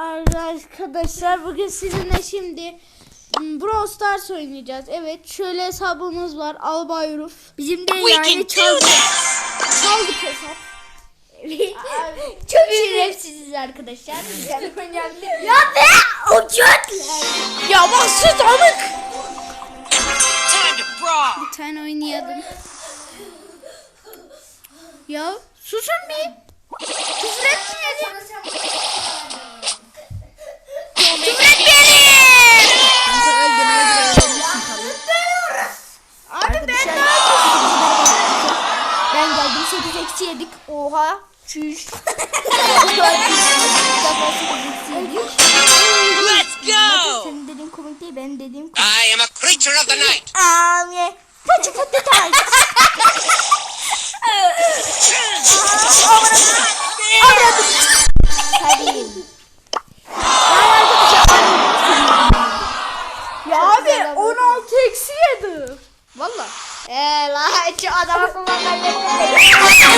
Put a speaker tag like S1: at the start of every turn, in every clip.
S1: Arkadaşlar bugün sizinle şimdi m, Brawl Stars oynayacağız. Evet şöyle hesabımız var. Albay Ruf. Bizim de
S2: We
S1: yani çaldık. Çaldık hesap.
S3: Çok şerefsiziz arkadaşlar.
S1: ya be uçak.
S3: ya bak sus amık.
S1: Bir tane oynayalım. Ya susun bir. Küfür etmeyelim.
S3: Yedik. Oha. Çüş.
S2: Let's go!
S3: Senin dediğin komik değil benim dediğim komik.
S2: I am a creature of the night!
S3: Anne. Kaçı fıttı tay.
S1: Ya abi 16 eksi 7. Valla.
S3: Eee la şu adam akıllı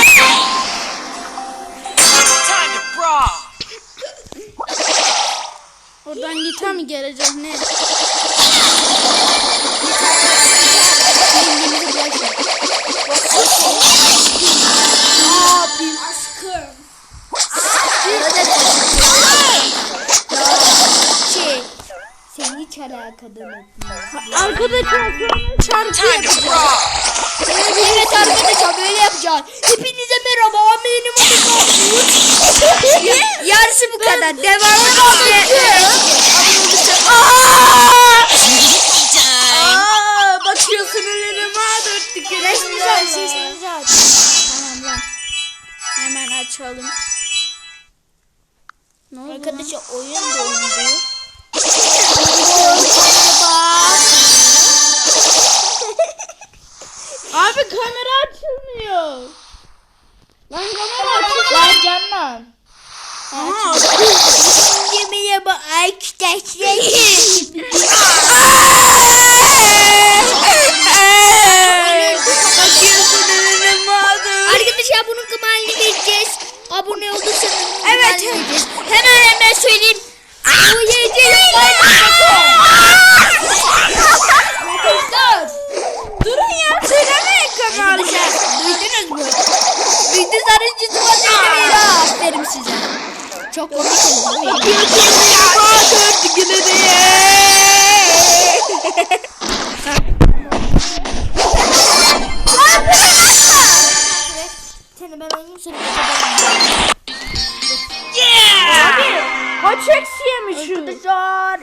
S1: Oradan Nita mı gelecek ne? Arkadaşlar
S2: to brawl!
S3: Evet arkadaşlar böyle yapacağız. Hepinize merhaba. Benim adım Mahmut. Yarısı bu kadar. Devamı
S1: Aa,
S3: Resminizi aç. Resminizi aç.
S1: Tamam lan. Hemen açalım. Ne oldu lan?
S3: Arkadaşlar oyun dondu.
S1: Abi kamera açılmıyor. Lan kamera açılmıyor.
S3: Lan canlan. Yemeğe bak. Arkadaşlar Abone olursanız evet. Hemen hemen söyleyeyim. Bu yiyeceğiz. Dur.
S1: Durun ya söylemeyin.
S3: Arkadaşlar duydunuz mu? Duydunuz arıncı sıfatıyla ya. Aferin size. Çok komik oldu değil mi? Seni
S2: Yeah!
S1: Kaç eksi yemişim?
S3: Arkadaşlar.